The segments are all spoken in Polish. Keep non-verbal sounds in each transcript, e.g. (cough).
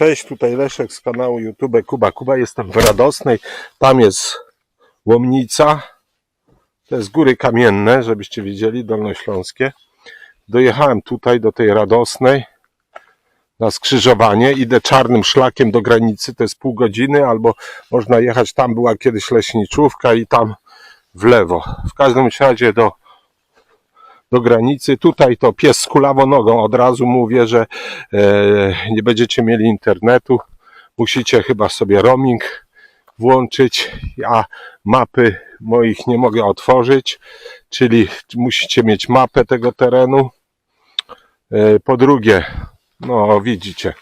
Cześć, tutaj Leszek z kanału YouTube Kuba Kuba. Jestem w Radosnej. Tam jest Łomnica. To jest góry kamienne, żebyście widzieli, dolnośląskie. Dojechałem tutaj do tej Radosnej na skrzyżowanie. Idę czarnym szlakiem do granicy, to jest pół godziny, albo można jechać, tam była kiedyś leśniczówka i tam w lewo. W każdym razie do, do granicy. Tutaj to pies z kulawą nogą. Od razu mówię, że e, nie będziecie mieli internetu. Musicie chyba sobie roaming włączyć, a mapy moich nie mogę otworzyć, czyli musicie mieć mapę tego terenu. E, Po drugie, no widzicie,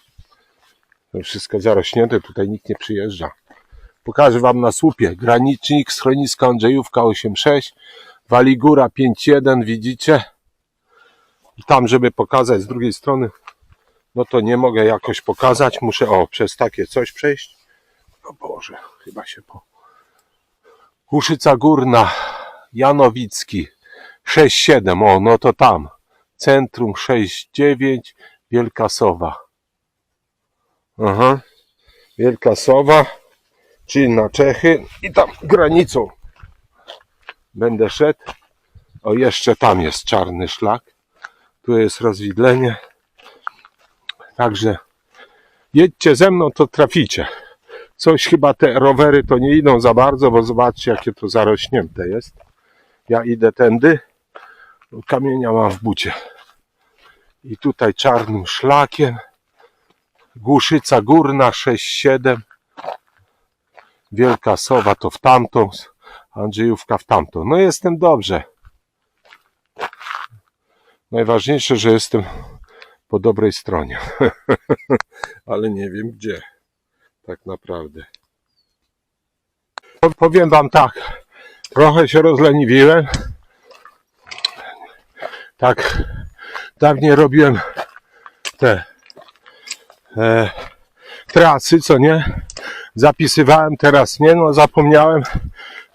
to wszystko zarośnięte, tutaj nikt nie przyjeżdża. Pokażę Wam na słupie. Granicznik, schronisko Andrzejówka 8.6, Waligóra 5.1, widzicie? Tam, żeby pokazać z drugiej strony, no to nie mogę jakoś pokazać. Muszę, o, przez takie coś przejść. O Boże, chyba się po... Kuszyca Górna, Janowicki 6.7, o, no to tam. Centrum 6.9, Wielka Sowa. Aha. Wielka Sowa, czyli na Czechy i tam granicą będę szedł. O, jeszcze tam jest czarny szlak. Tu jest rozwidlenie. Także jedźcie ze mną, to traficie. Coś chyba te rowery to nie idą za bardzo, bo zobaczcie, jakie to zarośnięte jest. Ja idę tędy. Kamienia mam w bucie. I tutaj czarnym szlakiem. Głuszyca Górna 6-7. Wielka Sowa to w tamtą. Andrzejówka w tamtą. No jestem dobrze. Najważniejsze, że jestem po dobrej stronie. (laughs) Ale nie wiem gdzie. Tak naprawdę. Po- Powiem wam tak. Trochę się rozleniwiłem. Tak. Dawniej robiłem te e, trasy, co nie? Zapisywałem, teraz nie. No zapomniałem,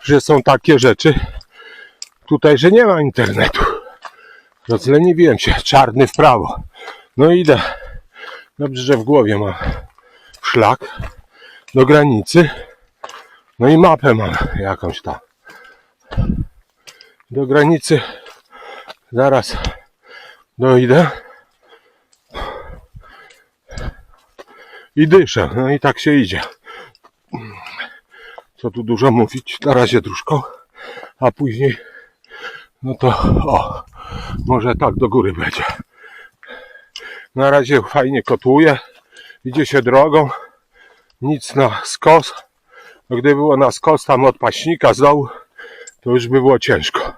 że są takie rzeczy tutaj, że nie ma internetu. Rozleniwiłem się, czarny w prawo. No idę. Dobrze, że w głowie mam szlak do granicy. No i mapę mam jakąś tam. Do granicy zaraz dojdę. I dyszę. No i tak się idzie. Co tu dużo mówić. Na razie dróżko. A później no to o, może tak do góry będzie. Na razie fajnie kotuje. Idzie się drogą. Nic na skos. No gdyby było na skos tam od paśnika z dołu, to już by było ciężko.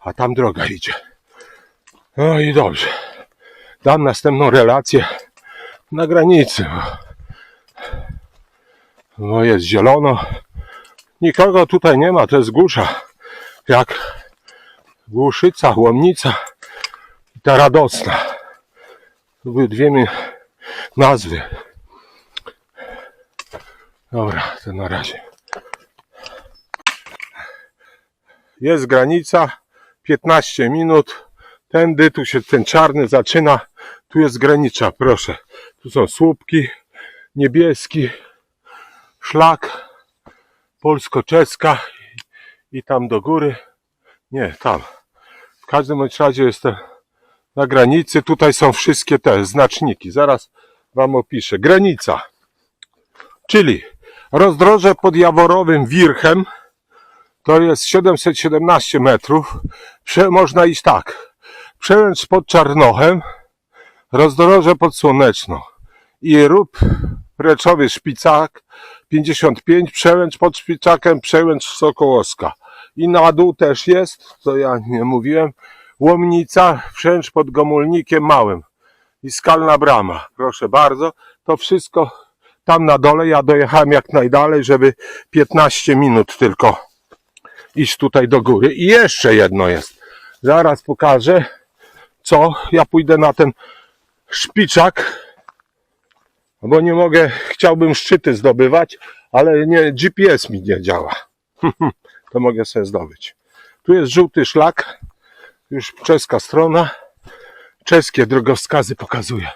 A tam droga idzie. No i dobrze. Dam następną relację na granicy. No jest zielono. Nikogo tutaj nie ma, to jest górza. Jak Głuszyca, Łomnica i ta Radosna. To były dwie nazwy. Dobra, to na razie. Jest granica, 15 minut. Tędy, tu się ten czarny zaczyna. Tu jest granica, proszę. Tu są słupki, niebieski, szlak, polsko-czeska i tam do góry. Nie, tam. W każdym razie jestem na granicy. Tutaj są wszystkie te znaczniki. Zaraz Wam opiszę. Granica. Czyli rozdroże pod Jaworowym Wirchem to jest 717 metrów. Prze, można iść tak. Przełęcz pod Czarnochem, rozdroże pod Słoneczną i rób Preczowy Szpicak 55, przełęcz pod Szpicakiem, przełęcz Sokołowska. I na dół też jest, co ja nie mówiłem, Łomnica, wszęcz pod Gomulnikiem Małym i Skalna Brama. Proszę bardzo, to wszystko tam na dole. Ja dojechałem jak najdalej, żeby 15 minut tylko iść tutaj do góry. I jeszcze jedno jest. Zaraz pokażę, co. Ja pójdę na ten szpiczak, bo nie mogę, chciałbym szczyty zdobywać, ale nie, GPS mi nie działa. (laughs) to mogę sobie zdobyć. Tu jest żółty szlak, już czeska strona. Czeskie drogowskazy pokazuje.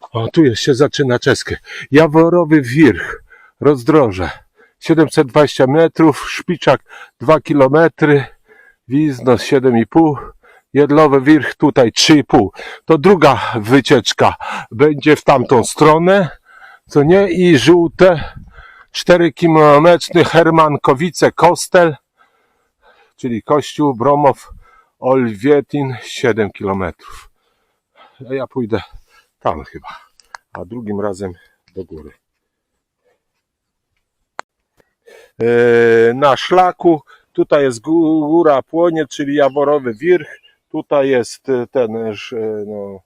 O, tu jest, się zaczyna czeskie. Jaworowy Wirch, rozdroże. 720 metrów, Szpiczak 2 kilometry, Wiznos 7,5, Jedlowy Wirch tutaj 3,5. To druga wycieczka będzie w tamtą stronę, co nie? I żółte 4 kilometry Hermankowice Kostel, czyli Kościół Bromow Olwietin 7 kilometrów. A ja pójdę tam chyba, a drugim razem do góry. E, na szlaku. Tutaj jest gó- góra Płonie, czyli Jaworowy Wirch. Tutaj jest e, ten, e, no,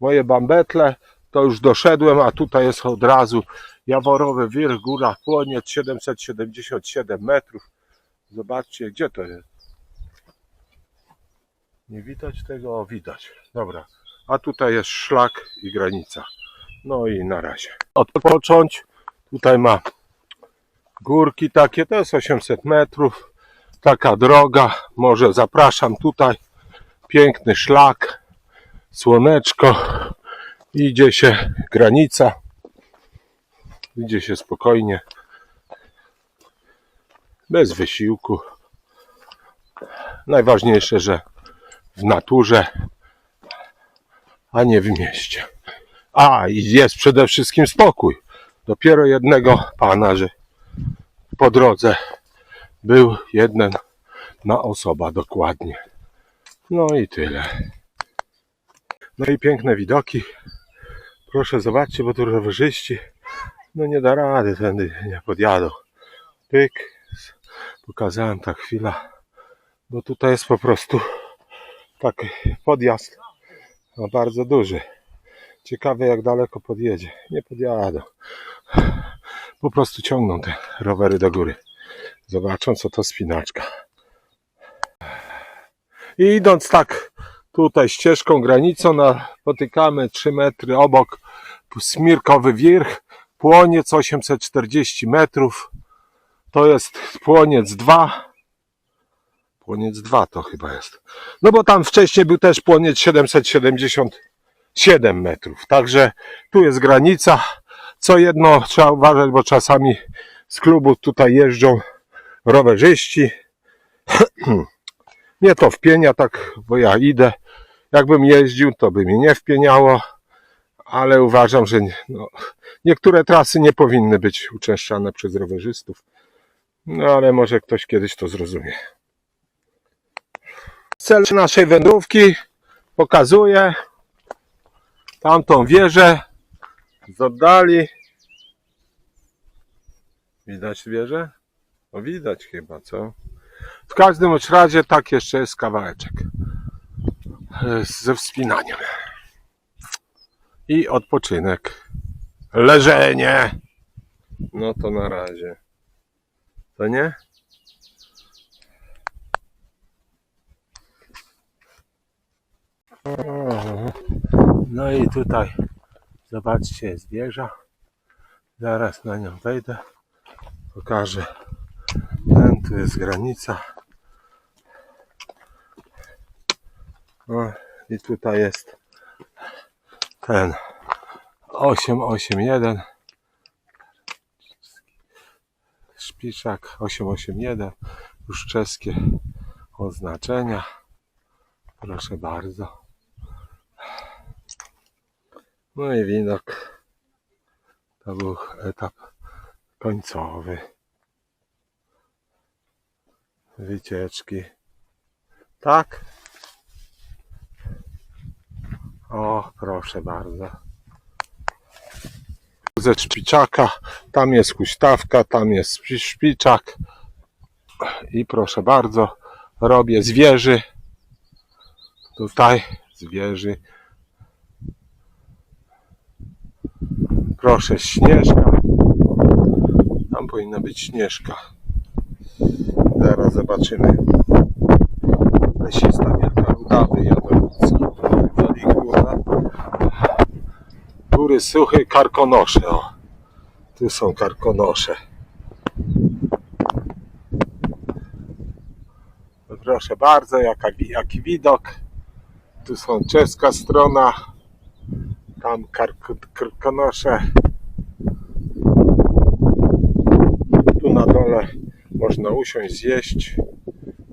moje bambetle. To już doszedłem, a tutaj jest od razu Jaworowy Wirch, góra Płonie, 777 metrów. Zobaczcie, gdzie to jest. Nie widać tego? O, widać. Dobra. A tutaj jest szlak i granica. No i na razie. Odpocząć. Tutaj ma górki takie, to jest 800 metrów. Taka droga, może zapraszam tutaj. Piękny szlak, słoneczko, idzie się granica, idzie się spokojnie, bez wysiłku. Najważniejsze, że w naturze, a nie w mieście. A, i jest przede wszystkim spokój. Dopiero jednego pana, że po drodze był jeden na osoba dokładnie. No i tyle. No i piękne widoki. Proszę zobaczcie, bo tu rowerzyści no nie da rady, tędy nie podjadą. Pyk. Pokazałem ta chwila, bo tutaj jest po prostu taki podjazd no bardzo duży. Ciekawe jak daleko podjedzie. Nie podjadą. Po prostu ciągną te rowery do góry. Zobaczą co to spinaczka. I idąc tak tutaj ścieżką, granicą, napotykamy 3 metry obok Smirkowy Wirch, płoniec 840 metrów. To jest płoniec 2. Płoniec 2 to chyba jest. No bo tam wcześniej był też płoniec 777 metrów. Także tu jest granica. Co jedno trzeba uważać, bo czasami z klubu tutaj jeżdżą rowerzyści. (clears throat) Nie to wpienia tak, bo ja idę. Jakbym jeździł, to by mnie nie wpieniało, ale uważam, że nie- no, niektóre trasy nie powinny być uczęszczane przez rowerzystów. No ale może ktoś kiedyś to zrozumie. Cel naszej wędrówki pokazuje tamtą wieżę z oddali. Widać wieżę? No widać chyba, co? W każdym razie tak jeszcze jest kawałeczek e, ze wspinaniem. I odpoczynek. Leżenie. No to na razie. To nie? No i tutaj zobaczcie jest wieża. Zaraz na nią wejdę. Pokażę. Ten tu jest granica. O, I tutaj jest ten 881 Szpiczak 881 już czeskie oznaczenia. Proszę bardzo. No i widok. To był etap końcowy. Wycieczki. Tak o proszę bardzo. Ze szpiczaka, tam jest huśtawka, tam jest szpi- szpiczak. I proszę bardzo, robię z wieży, tutaj z wieży, proszę śnieżka, tam powinna być śnieżka, zaraz zobaczymy, lesista wielka rudawy, jadowicki, Waligura, góry suche, karkonosze, o. Tu są karkonosze. No Proszę bardzo, jaka, jaki widok. Tu są czeska strona. Tam kark- karkonosze. Tu na dole można usiąść, zjeść.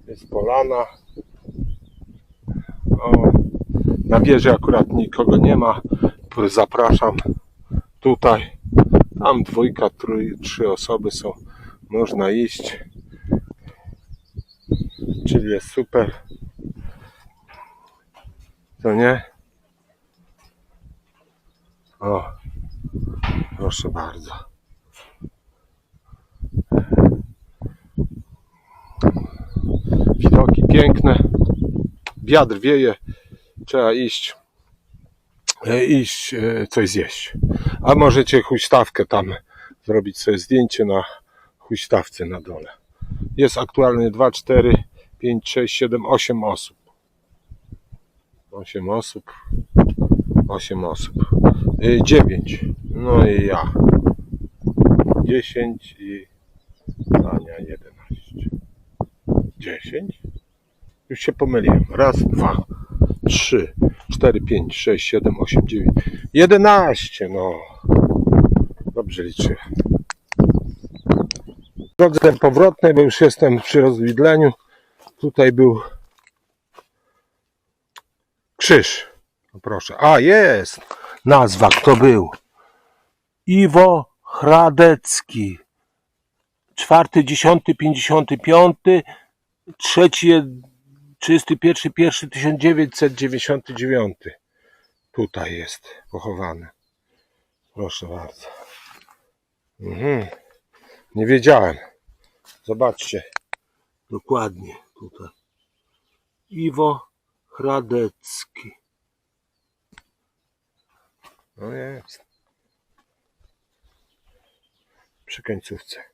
Jest polana. O, na wieży akurat nikogo nie ma. Zapraszam tutaj. Tam dwójka, trój, trzy osoby są. Można iść. Czyli jest super. To nie? O, proszę bardzo. Widoki piękne. Wiatr wieje. Trzeba iść. E, Iść e, coś zjeść. A możecie huśtawkę tam zrobić sobie zdjęcie na huśtawce na dole. Jest aktualnie 2, 4, 5, 6, 7, 8 osób. 8 osób. 8 osób. 9. No i ja. 10 i Ania 11. 10? Już się pomyliłem. Raz, dwa, trzy, cztery, pięć, sześć, siedem, osiem, dziewięć. 11. No. Dobrze liczyłem. W drodze powrotnej, bo już jestem przy rozwidleniu. Tutaj był krzyż. No proszę. A, jest! Nazwa, kto był? Iwo Hradecki. Czwarty, dziesiąty, pięćdziesiąty piąty, trzeci, trzydziesty pierwszy, pierwszy, tysiąc dziewięćset dziewięćdziesiąty dziewiąty. Tutaj jest pochowany. Proszę bardzo. Mhm. Nie wiedziałem. Zobaczcie. Dokładnie tutaj. Iwo Hradecki. No jest. Przy końcówce.